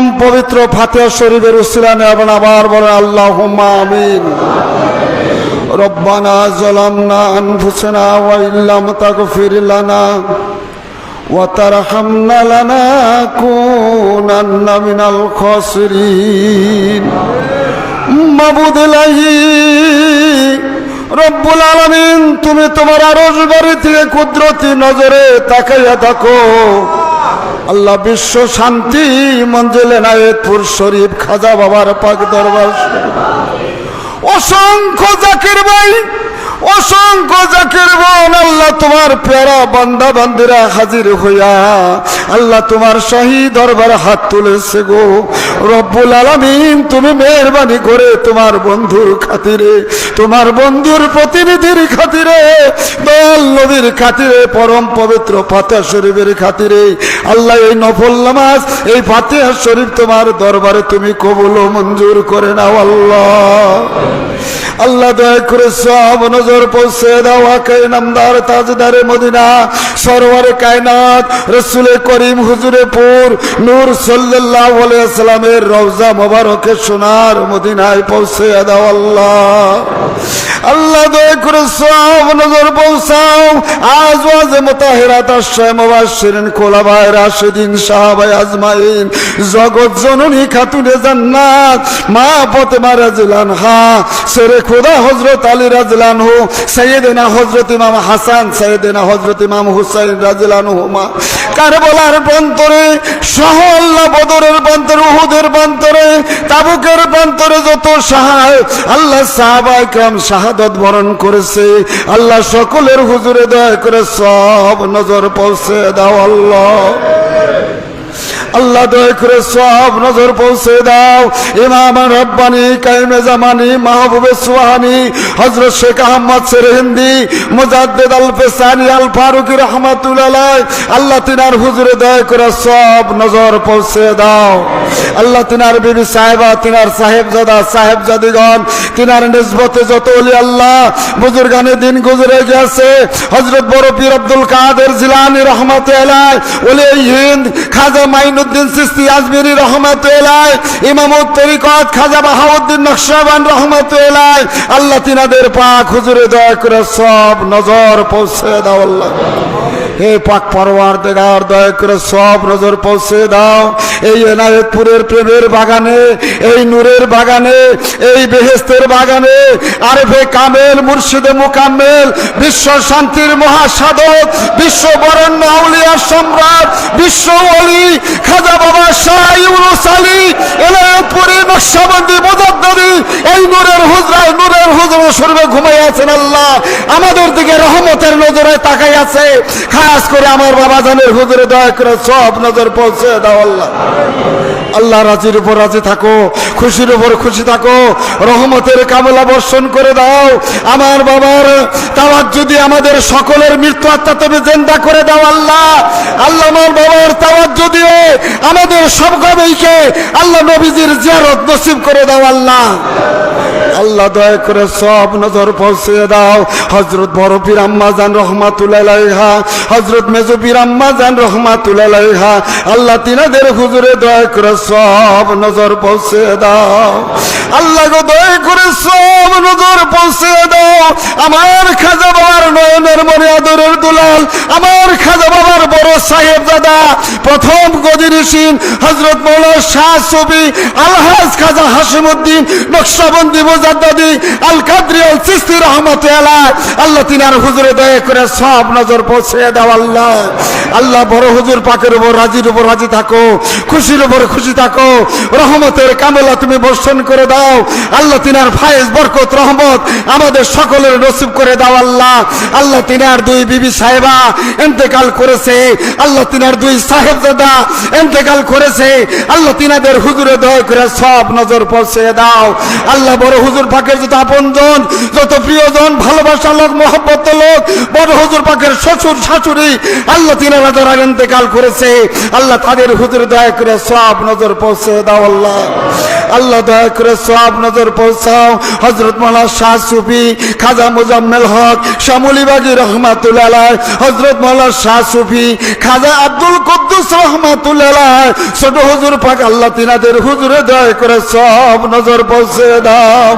পরম পবিত্র ফাতেহা শরীফের উসিলানে এবং আবার বলেন আল্লাহ আমিন ربنا ظلمنا أنفسنا وإن لم تغفر لنا وترحمنا لنكونن من الخاسرين মাবুদ ইলাহি রব্বুল আলামিন তুমি তোমার আরশ বাড়ি থেকে কুদরতি নজরে তাকাইয়া থাকো আল্লাহ বিশ্ব শান্তি মঞ্জিলে নায়েতপুর শরীফ খাজা বাবার পাক দরবার। অসংখ্য জাকির ভাই অসংখ্য জাকির বোন, আল্লাহ তোমার পেয়ারা বান্দা বান্দিরা হাজির হইয়া, আল্লাহ তোমার শাহী দরবার হাত তুলেছে গো। রব্বুল আলামিন, তুমি মেহরবানি করে তোমার বন্ধুর খাতিরে, তোমার বন্ধুর প্রতিনিধির খাতিরে, দয়াল নবীর খাতিরে, পরম পবিত্র ফাতেহা শরীফের খাতিরে, আল্লাহ এই নফল নামাজ, এই ফাতেহা শরীফ তোমার দরবারে তুমি কবুল মঞ্জুর করে নাও, আল্লাহ। আল্লাহ দয়া করে সব নজর পৌঁছে দাও নামদার, তাজদারে মদিনা, সরোয়ারে কায়নাত রসুলে করিম হুজুরে পুর, নূর সাল্লাহ আলাইহি সাল্লামের রওজা মোবারকে সোনার মদিনায় পৌঁছে দাও আল্লাহ। আল্লাহ দয়া করে সব নজর পৌঁছাও। আজ আজ মোতাহেরা তার মোতাহেরাত আশ্রয় মুবাসিরিন ভাই রাশেদিন সাহাবাই আজমাইন। জগৎ জননী খাতুনে জান্নাত। মা পথে মারা রাজলান হা সেরে খোদা হজরত আলী রাজলান হো সৈয়দেনা হজরত ইমাম হাসান সৈয়দেনা হজরত ইমাম হুসাইন রাজলান হুমা কারবলার প্রান্তরে সহ আল্লাহ বদরের প্রান্তরে, উহুদের প্রান্তরে, তাবুকের প্রান্তরে যত সাহায় আল্লাহ সাহাবাই কাম সাহা শাহাদত বরণ করেছে। আল্লাহ সকলের হুজুরে দয়া করে সব নজর পৌঁছে দাও আল্লাহ। আল্লাহ দয়া করে সব নজর পৌঁছে দাও। ইমাম রব্বানি কাইমে জামানি, মাহবুবে সুহানি হজরত শেখ আহমদ সেরহিন্দি মুজাদ্দেদ আল পেসানি আল ফারুকি রহমাতুল্লাহ আল্লাহ তিনার হুজুরে দয়া করে সব নজর পৌঁছে দাও। আল্লাহ তিনার বিবি সাহেবা, তিনার সাহেবজাদা, সাহেবজাদিগণ, তিনার নিসবতে যত অলি আল্লাহ, বুজুর্গানে দিন গুজরে গেছে হজরত বড় পীর আব্দুল কাদের জিলানি রহমত এলাই ওলি হিন্দ, খাজা মাইনুদ্দিন সিস্তি আজমিরি রহমত ইমামুত তরিকত খাজা বাহাউদ্দিন নকশাবান রহমত এলাই আল্লাহ তিনাদের পাক হুজুরে দয়া করে সব নজর পৌঁছে দাও আল্লাহ। হে পাক পরওয়ার দেগার দয়া করে সব নজর পৌঁছে দাও। এই এনায়েতপুরের প্রেমের বাগানে, এই নূরের বাগানে, এই বেহেস্তের বাগানে, আরেফে কামেল, মুর্শিদে মুকাম্মেল, বিশ্ব শান্তির মহাসাধক, বিশ্ব বরণ্য আউলিয়া সম্রাট, বিশ্ব অলি খাজা বাবা শাহ ইউনুস আলী, এনায়েতপুরে নকশাবন্দি মুজাদ্দাদি, এই নূরের হুজরা শরীরে ঘুমাই আছেন আল্লাহ আমাদের দিকে রহমতের নজরে তাকাই আছে। খাস করে আমার বাবা জানের হুজুরে দয়া করে সব নজর পৌঁছে দাও আল্লাহ। আল্লাহ রাজির উপর রাজি থাকো, খুশির উপর খুশি থাকো, রহমতের কামলা বর্ষণ করে দাও। আমার বাবার তাওয়ার যদি আমাদের সকলের মৃত্যু আত্মা তুমি জেন্দা করে দাও আল্লাহ। আল্লাহ আমার বাবার তাওয়ার যদিও আমাদের সব সবকবেইকে আল্লাহ নবীজির জিয়ারত নসিব করে দাও আল্লাহ। আল্লাহ দয়া করে সব নজর পৌঁছে দাও। হজরত বড় পীর আম্মা রহমাতুল্লাহা হজরত মেজু পীর আম্মা রহমাতুল্লাহা আল্লাহ তিনাদের হুজুরে দয়া করে সব নজর পৌঁছে দাও। আল্লাহ গো, দয়া করে সব নজর পৌঁছে দাও। আমার খাজা বাবার নয়নের মনে আদরের দুলাল, আমার খাজা বাবার বড় সাহেব দাদা, প্রথম গদির সিং হজরত মৌলা শাহ ছবি আলহাজ খাজা হাসিমুদ্দিন, নকশাবন্দি মুজাদ্দাদি আল কাদরি আল চিস্তি রহমত আল্লাহ তিনার হুজুরে দয়া করে সব নজর পৌঁছে দাও, আল্লাহ। আল্লাহ বড় হুজুর পাকের উপর রাজির উপর রাজি থাকো, খুশির উপর খুশি থাকো। রহমতের কামলা তুমি বর্ষণ করে দাও। আল্লাহ তিনার ফায়েজ, বরকত, রহমত আমাদের সকলের নসিব করে দাও আল্লাহ। আল্লাহ তিনার দুই বিবি সাহেবা এন্তেকাল করেছে। আল্লাহ তিনার দুই সাহেবজাদা এন্তেকাল করেছে। আল্লাহ তিনাদের হুজুরে দয়া করে সব নজর পৌঁছে দাও। আল্লাহ বড় হুজুর পাকের যত আপনজন, যত প্রিয়জন ভালোবাসা লোক, মহব্বত লোক, বড় হুজুর পাকের শ্বশুর, শাশুড়ি, আল্লাহ তিনারা যারা এন্তেকাল করেছে, আল্লাহ তাদের হুজুর দয়া করে সব নজর পৌঁছে দাও আল্লাহ। আল্লাহ দয়া করে সব নজর পৌঁছাও। হজরত মোলা শাহ সুফি, খাজা মুজাম্মেল হক শ্যামলী বাগি রহমাতুল্লাহ হজরত মোলা শাহ সুফি, খাজা আব্দুল কুদ্দুস রহমাতুল্লাহ ছোট হুজুর পাক আল্লাহ তিনাদের হুজুরে দয়া করে সব নজর পৌঁছে দাও।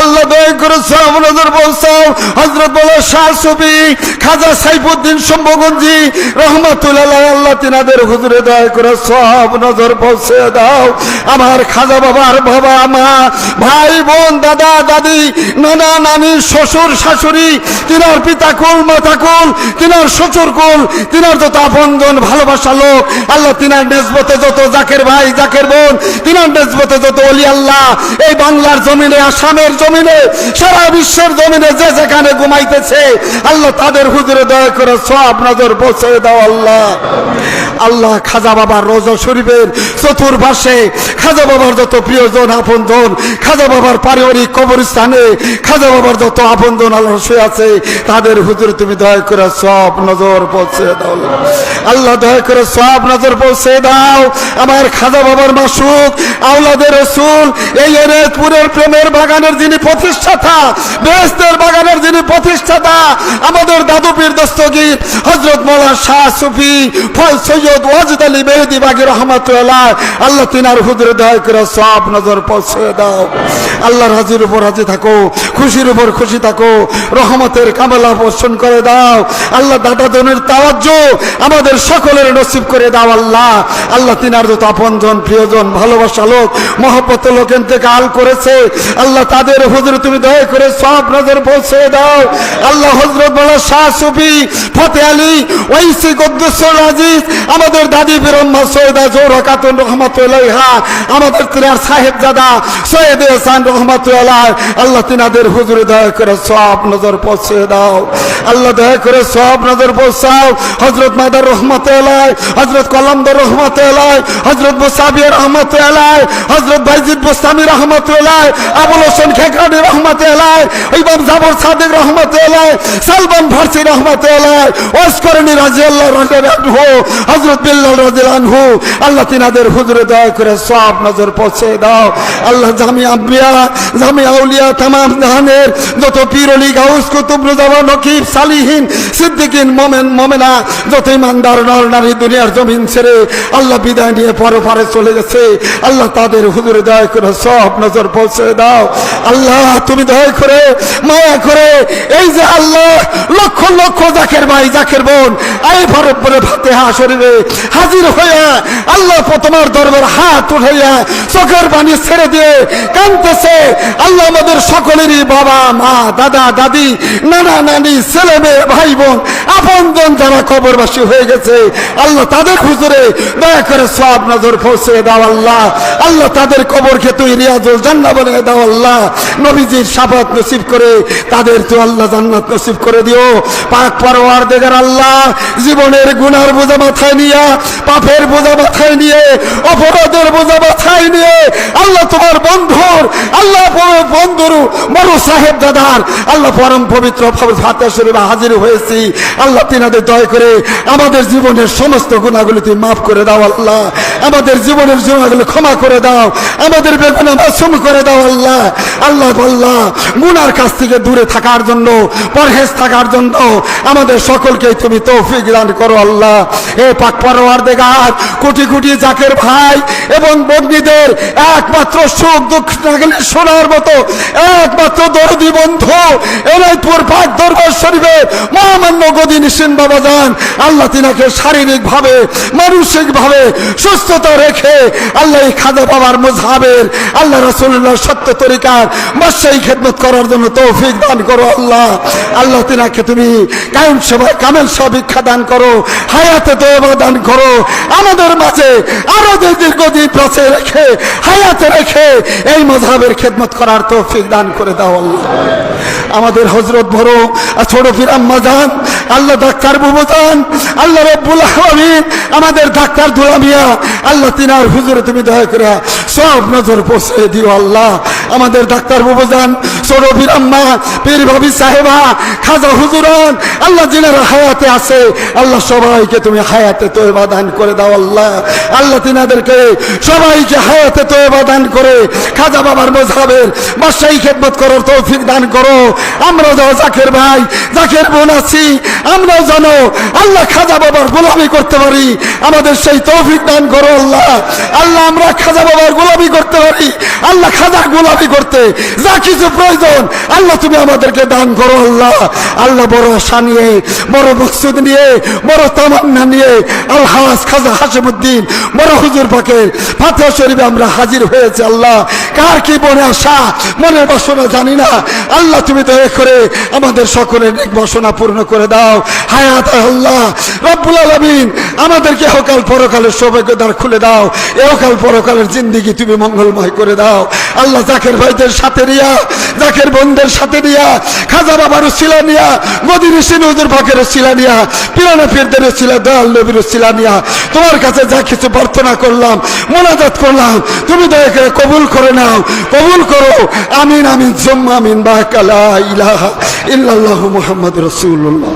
আল্লাহ দয়া করে সব নজর পৌঁছাও। হজরত মোলা শাহ সুফি, খাজা সাইফুদ্দিন সম্ভগঞ্জি রহমাতুল্লাহ আল্লাহ তিনাদের হুজুরে দয়া করে সব নজর পৌঁছে দাও। আমার খাজা বাবার বাবা মা ভাই, বোন, দাদা, দাদি, নানা, নানি, শ্বশুর, শাশুড়ি, তিনার পিতা কুল, মাতা কুল, তিনার শ্বশুর কুল, তিনার যত আপনজন, ভালোবাসা লোক, আল্লাহ তিনার নেসবতে যত জাকের ভাই, জাকের বোন, তিনার নেসবতে যত অলি আল্লাহ, এই বাংলার জমিনে, আসামের জমিনে, সারা বিশ্বের জমিনে যে যেখানে ঘুমাইতেছে, আল্লাহ তাদের হুজুরে দয়া করে সব নজর পৌঁছে দাও, আল্লাহ। আল্লাহ খাজা বাবার রোজা শরীফের চতুর্পাশে খাজা বাবার যত প্রিয়জন, আপনজন, খাজা বাবার পারিবারিক কবরস্থানে খাজা বাবার যত আপনজন আল্লাহ আছে, তাদের হুজুরে তুমি দয়া করে সব নজর পৌঁছে দাও। আল্লাহ দয়া করে সব নজর পৌঁছে দাও। আমার খাজা বাবার মাসুক, আওলাদের রসুল, এই এরেতপুরের প্রেমের বাগানের যিনি প্রতিষ্ঠাতা বেহেস্তের বাগানের যিনি প্রতিষ্ঠাতা, আমাদের দাদু পীর দস্তগীর হজরত মোলা শাহ সুফি ফল সৈয়দ আলী আল্লাহ তিনার হুজুরে দয়া করে সব নজর পৌঁছে দাও। উপর থাকো, খুশির উপর খুশি থাকো, রহমতের কামলা পোষণ করে দাও। আল্লাহ দাদা আমাদের সকলের নসিব করে দাও আল্লাহ। আল্লাহ তিনার যত আপনজন প্রিয়জন ভালোবাসা লোক, মহব্বত লোক ইন্তেকাল করেছে। আল্লাহ তাদের হুজুরে তুমি দয়া করে সব নজর পৌঁছে দাও। আল্লাহ হজরত শাহ সুফি, ফতে আলী ওইসি আজিজ আমাদের দাদি বিরম্মা সৈয়দা জৌরা কাতুন রহমতুল্লাহা আমাদের তিনার সাহেব দাদা সৈয়দ হাসান রহমতুল্লাহ, আল্লাহ তিনাদের হুজুরে দয়া করে সব নজর পৌঁছে দাও। আল্লাহ দয়া করে সব নজর পৌঁছাও। হজরত মাদার রহমতুল্লাহ হজরত কলমদর রহমতুল্লাহ হজরত মুসাবির রহমতুল্লাহ হজরত বাইজিদ বোস্তামি রহমতুল্লাহ, আবুল হোসেন খেকানি রহমতুল্লাহ, ইমাম জাবর সাদিক রহমতুল্লাহ, সালমান ফার্সি রহমতুল্লাহ ওয়াসকরণী রাজি আল্লাহ রাজু হজরত রাজিল আল্লাহ তিনাদের হুজুরে দয়া করে সব নজর পৌঁছে দাও। আল্লাহ জামি আম্বিয়া, জামি আউলিয়া, তামাম জাহানের যত পীরলি গাউস, কুতুব রুজাবা নকিব, সালিহীন, সিদ্দিকিন, মোমেন, মোমেনা, যত ইমানদার, নর নারী দুনিয়ার জমিন ছেড়ে আল্লাহ বিদায় নিয়ে পরপারে চলে গেছে। আল্লাহ তাদের হুজুরে দয়া করে সব নজর পৌঁছে দাও। আল্লাহ, তুমি দয়া করে মায়া করে এই যে আল্লাহ লক্ষ লক্ষ জাকের ভাই, জাকের বোন এই পরে ভাতে হা শরীরে হাজির হইয়া আল্লাহ তোমার দরবার হাত উঠাইয়া চোখের পানি ছেড়ে দিয়ে কানতেছে আল্লাহ আমাদের সকলেরই বাবা, মা, দাদা, দাদি, নানা, নানি, ছেলে, মেয়ে, ভাই, বোন আপনজন যারা কবরবাসী হয়ে গেছে, আল্লাহ তাদের হুজুরে দয়া করে সব নজর পৌঁছে দাও আল্লাহ। আল্লাহ তাদের কবরকে তুই রিয়াজুল জান্না বানিয়ে দাও আল্লাহ। নবীজির সাফাত নসিব করে তাদের তো আল্লাহ জান্নাত নসিব করে দিও। পাক পরওয়ার দেগার আল্লাহ, জীবনের গুনার বোঝা মাথায় নিয়ে, পাপের বোঝা মাথায় নিয়ে, অপরাধের বোঝা মাথায় নিয়ে, আল্লাহ তোমার বন্ধুর, আল্লাহ বন্ধুর বড় সাহেব দাদার, আল্লাহ পরম পবিত্র ফাতে শরীফে হাজির হয়েছি। আল্লাহ তিনাদের দয় করে আমাদের জীবনের সমস্ত গুণাগুলি তুমি মাফ করে দাও আল্লাহ। আমাদের জীবনের গুণাগুলি ক্ষমা করে দাও। আমাদের বেগুনা মাসুম করে দাও আল্লাহ। আল্লাহ আল্লাহ গুনার কাছ থেকে দূরে থাকার জন্য, পরহেজ থাকার জন্য আমাদের সকলকে তুমি তৌফিক দান করো আল্লাহ। এ পাক পরওয়ার দেগার কোটি কোটি জাকের ভাই এবং বগ্নিদের একমাত্র সুখ দুঃখ লাগলে শোনার মতো, একমাত্র দরদি বন্ধু এনাইপুর পাক দরবার শরীফে মহামান্য গদি নিশিন বাবা যান আল্লাহ তিনাকে শারীরিক ভাবে মানসিক ভাবে সুস্থতা রেখে আল্লাহ খাজা বাবার মজহাবের, আল্লাহ রসুল্লাহ সত্য তরিকার মশাই খেদমত করার জন্য তৌফিক দান করো আল্লাহ। আল্লাহ তিনাকে তুমি কায়ম সবাই কামেল সবিক্ষা দান করো, হায়াতে দোয়া দান করো। আমাদের মাঝে আরও যে দীর্ঘদিন পাশে রেখে, হায়াতে রেখে এই মজহাবের খেদমত করার তৌফিক দান করে দাও আল্লাহ। আমাদের হজরত বড় ছোট ফিরাম্মা যান আল্লাহ ডাক্তার বুবতান আল্লাহ রব্বুল আমাদের ডাক্তার দুলামিয়া আল্লাহ তিনার হুজুরে তুমি দয়া করে সব নজর পৌঁছে দিও আল্লাহ। আমাদের ডাক্তার বাবুজান সৌরভীর আম্মা, পীর ভাবি সাহেবা, খাজা হুজুরান, আল্লাহ যিনারা হায়াতে আছে, আল্লাহ সবাইকে তুমি হায়াতে তৈবা দান করে দাও আল্লাহ। আল্লাহ তিনাদেরকে সবাইকে হায়াতে তৈবা দান করে, খাজা বাবার মজাবের বাসাই খেদমত করার তৌফিক দান করো। আমরা যাও জাকের ভাই, জাকের বোন আছি, আমরাও জানো আল্লাহ খাজা বাবার গোলামি করতে পারি। আমাদের সেই তৌফিক দান করো আল্লাহ। আল্লাহ আমরা খাজা বাবার গোলামি করতে পারি। আল্লাহ খাজা গোলামি করতে। যা কিছু প্রয়োজন, আল্লাহ তুমি আমাদেরকে দান করো, আল্লাহ। আল্লাহ বড় আশা নিয়ে, বড় মকসুদ নিয়ে, বড় তামান্না নিয়ে আলহাজ খাজা হাসিমুদ্দিন, বড় হুজুর পাকে ফাতেহা শরীফে আমরা হাজির হয়েছে, আল্লাহ। কার কি মনে আশা, মনের বাসনা জানি না। আল্লাহ তুমি দয়া করে আমাদের সকলের নেক বাসনা পূর্ণ করে দাও। হায়াত আল্লাহ। রব্বুল আলামিন আমাদেরকে হকাল পরকালের সৌভাগ্যদ্বার খুলে দাও। এহকাল পরকালের জিন্দিগি তুমি মঙ্গলময় করে দাও? আল্লাহ জাকের ভাইদের সাথে নিয়া, জাকের বোনদের সাথে নিয়া, খাজা বাবার শিলা নিয়া, মদির সিনুজুর পাকের শিলা নিয়া, পিরানা ফিরদের শিলা দয়াল নবীর শিলা নিয়া, তোমার কাছে যা কিছু প্রার্থনা করলাম, মোনাজাত করলাম, তুমি দয়া করে কবুল করে নাও, কবুল করো। আমিন আমিন, জম্মা, আমিন বাকালা ইলাহা ইল্লাল্লাহু মুহাম্মাদুর রাসূলুল্লাহ।